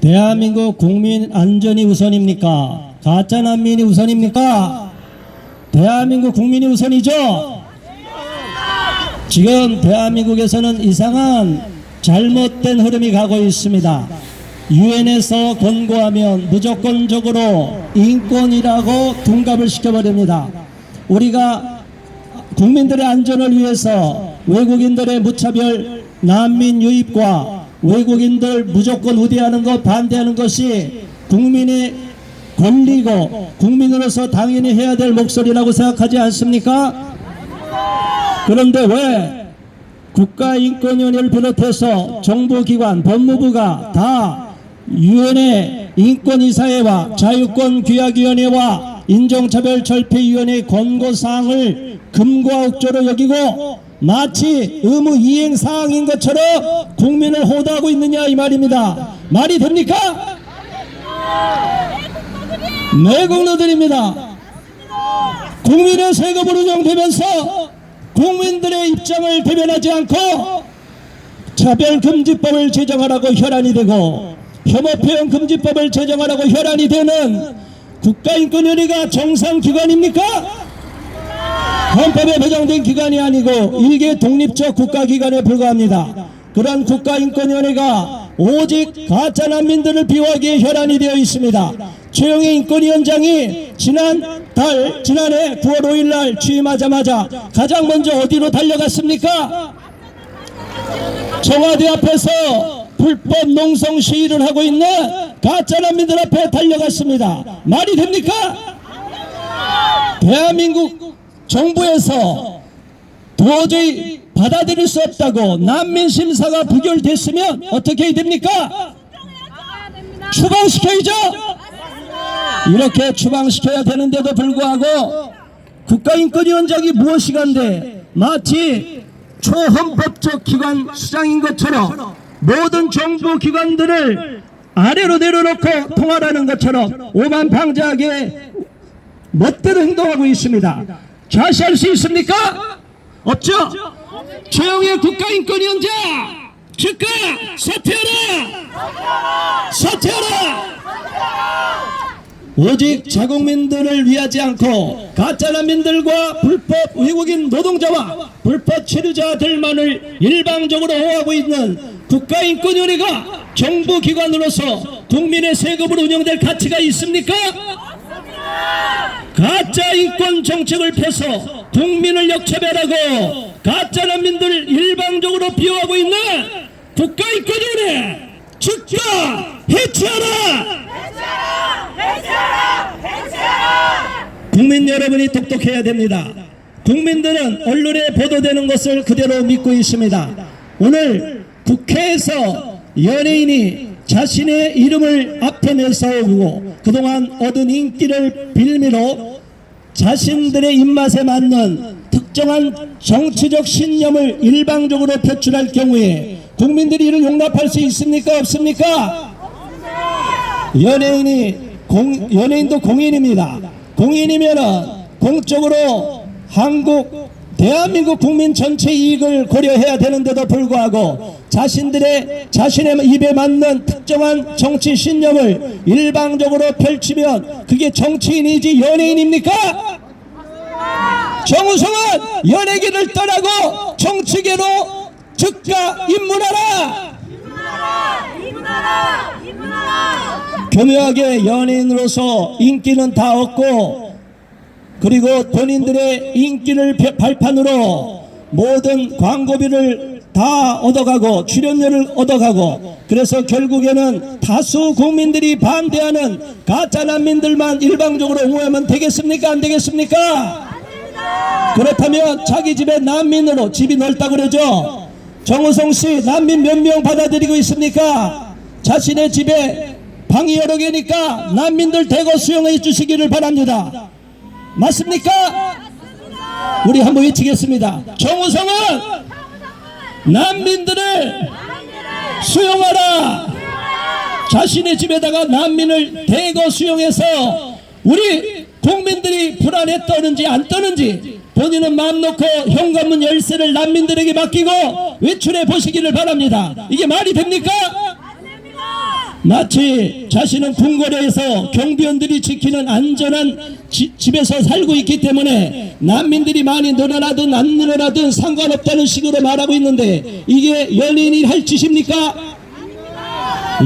대한민국 국민 안전이 우선입니까? 가짜 난민이 우선입니까? 대한민국 국민이 우선이죠? 지금 대한민국에서는 이상한 잘못된 흐름이 가고 있습니다. 유엔에서 권고하면 무조건적으로 인권이라고 둔갑을 시켜버립니다. 우리가 국민들의 안전을 위해서 외국인들의 무차별 난민 유입과 외국인들 무조건 우대하는 것 반대하는 것이 국민의 권리고 국민으로서 당연히 해야 될 목소리라고 생각하지 않습니까? 그런데 왜 국가인권위원회를 비롯해서 정부기관, 법무부가 다 유엔의 인권이사회와 자유권규약위원회와 인종차별철폐위원회 권고사항을 금과 옥조로 여기고 마치 의무 이행 사항인 것처럼 국민을 호도하고 있느냐 이 말입니다. 말이 됩니까? 내국노들입니다. 국민의 세금으로 운영되면서 국민들의 입장을 대변하지 않고 차별금지법을 제정하라고 혈안이 되고 혐오표현금지법을 제정하라고 혈안이 되는 국가인권위원회가 정상기관입니까? 헌법에 배정된 기관이 아니고 일개 독립적 국가기관에 불과합니다. 그런 국가인권위원회가 오직 가짜 난민들을 비호하기에 혈안이 되어 있습니다. 최영희 인권위원장이 지난 달 지난해 9월 5일 날 취임하자마자 가장 먼저 어디로 달려갔습니까? 청와대 앞에서 불법 농성 시위를 하고 있는 가짜 난민들 앞에 달려갔습니다. 말이 됩니까? 대한민국 정부에서 도저히 받아들일 수 없다고 난민 심사가 부결됐으면 어떻게 해야 됩니까? 추방시켜야죠. 이렇게 추방시켜야 되는데도 불구하고 국가인권위원장이 무엇이간데 마치 초헌법적 기관 수장인 것처럼 모든 정부 기관들을 아래로 내려놓고 통화하는 것처럼 오만방자하게 멋대로 행동하고 있습니다. 자시할 수 있습니까? 없죠? 최영의 국가인권위원장 즉각 사퇴하라! 사퇴하라! 오직 자국민들을 위하지 않고 가짜 난민들과 불법 외국인 노동자와 불법 체류자들만을 일방적으로 호하고 있는 국가인권위원회가 정부기관으로서 국민의 세금으로 운영될 가치가 있습니까? 가짜 인권 정책을 펴서 국민을 역차별하고 가짜 난민들을 일방적으로 비호하고 있는 국가인권위원회 즉각 해체하라! 국민 여러분이 똑똑해야 됩니다. 국민들은 언론에 보도되는 것을 그대로 믿고 있습니다. 오늘 국회에서 연예인이 자신의 이름을 앞에 내세우고 그동안 얻은 인기를 빌미로 자신들의 입맛에 맞는 특정한 정치적 신념을 일방적으로 표출할 경우에 국민들이 이를 용납할 수 있습니까? 없습니까? 연예인이 공, 연예인도 공인입니다. 공인이면은 공적으로 한국 대한민국 국민 전체 이익을 고려해야 되는데도 불구하고 자신들의 자신의 입에 맞는 특정한 정치 신념을 일방적으로 펼치면 그게 정치인이지 연예인입니까? 정우성은 연예계를 떠나고 정치계로 즉각 입문하라! 교묘하게 연예인으로서 인기는 다 얻고 그리고 본인들의 인기를 벼- 발판으로 모든 광고비를 다 얻어가고 출연료를 얻어가고 그래서 결국에는 다수 국민들이 반대하는 가짜 난민들만 일방적으로 옹호하면 되겠습니까? 안 되겠습니까? 그렇다면 자기 집에 난민으로 집이 넓다 그러죠? 정우성 씨 난민 몇 명 받아들이고 있습니까? 자신의 집에 방이 여러 개니까 난민들 대거 수용해 주시기를 바랍니다. 맞습니까? 우리 한번 외치겠습니다. 정우성은 난민들을 수용하라. 자신의 집에다가 난민을 대거 수용해서 우리 국민들이 불안에 떠는지 안 떠는지 본인은 마음 놓고 현관문 열쇠를 난민들에게 맡기고 외출해 보시기를 바랍니다. 이게 말이 됩니까? 마치 자신은 궁궐에서 경비원들이 지키는 안전한 지- 집에서 살고 있기 때문에 난민들이 많이 늘어나든 안 늘어나든 상관없다는 식으로 말하고 있는데 이게 연예인이 할 짓입니까?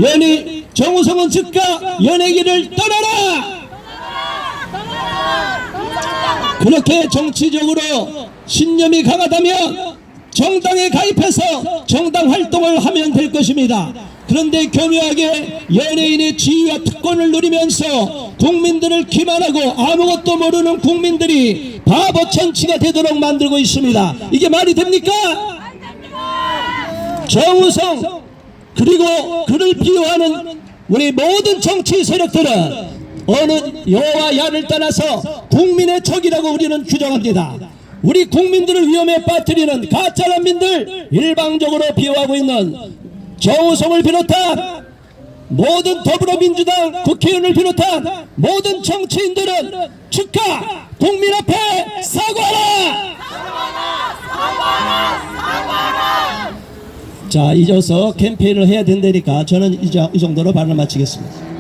연예 정우성은 즉각 연예계를 떠나라! 그렇게 정치적으로 신념이 강하다면 정당에 가입해서 정당 활동을 하면 될 것입니다. 그런데 교묘하게 연예인의 지위와 특권을 누리면서 국민들을 기만하고 아무것도 모르는 국민들이 바보 천치가 되도록 만들고 있습니다. 이게 말이 됩니까? 정우성 그리고 그를 비호하는 우리 모든 정치 세력들은 어느 여와 야를 떠나서 국민의 적이라고 우리는 규정합니다. 우리 국민들을 위험에 빠뜨리는 가짜 난민들 일방적으로 비호하고 있는 정우성을 비롯한 모든 더불어민주당 국회의원을 비롯한 모든 정치인들은 즉각 국민 앞에 사과하라! 자, 이어서 캠페인을 해야 된다니까 저는 이제 이 정도로 발언을 마치겠습니다.